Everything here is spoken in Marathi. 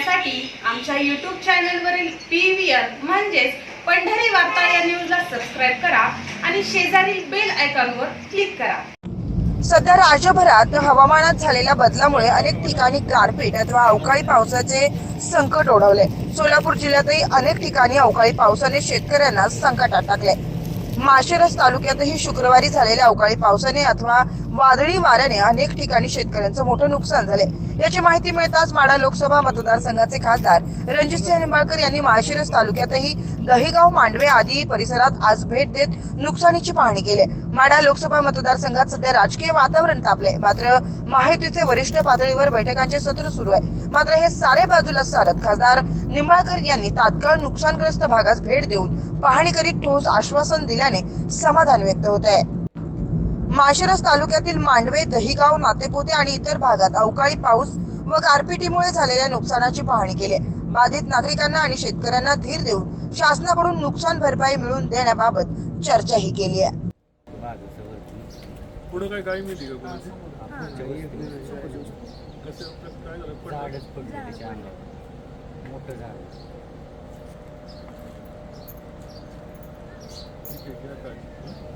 पाहण्यासाठी आमच्या यूट्यूब चॅनलवरील पी व्ही आर म्हणजेच पंढरी वार्ता या न्यूजला सबस्क्राईब करा आणि शेजारील बेल आयकॉनवर क्लिक करा. सध्या राज्यभरात हवामानात झालेल्या बदलामुळे अनेक ठिकाणी गारपीट अथवा अवकाळी पावसाचे संकट ओढवले. सोलापूर जिल्ह्यातही अनेक ठिकाणी अवकाळी पावसाने शेतकऱ्यांना संकटात टाकले. माशेरस तालुक्यातही शुक्रवारी झालेल्या अवकाळी पावसाने अथवा वादळी वाऱ्याने अनेक ठिकाणी शेतकऱ्यांचं मोठं नुकसान झाले याची माहिती मिळताच माडा लोकसभा मतदारसंघाचे खासदार रणजितसिंह निंबाळकर यांनी माळशिरस तालुक्यातही दहिगाव मांडवे आदी परिसरात आज भेट देत नुकसानीची पाहणी केली माडा लोकसभा मतदारसंघात सध्या राजकीय वातावरण तापले मात्र माहितीचे वरिष्ठ पातळीवर बैठकांचे सत्र सुरू आहे. मात्र हे सारे बाजूला सारत खासदार निंबाळकर यांनी तात्काळ नुकसानग्रस्त भागास भेट देऊन पाहणी करीत ठोस आश्वासन दिल्याने समाधान व्यक्त होत आहे. माळशिरस तालुक्यातील मांडवे दहिगाव नातेपोते आणि इतर भागात अवकाळी पाऊस व गारपिटीमुळे झालेल्या नुकसानाची पाहणी केली आहे. बाधित नागरिकांना आणि शेतकऱ्यांना धीर देऊन शासनाकडून नुकसान भरपाई मिळवून देण्याबाबत चर्चाही केली आहे. पुढं काय गाडी मिळते का कोणाची कसं कसं काय झालं मोठं झाड. keyfine kaçtı.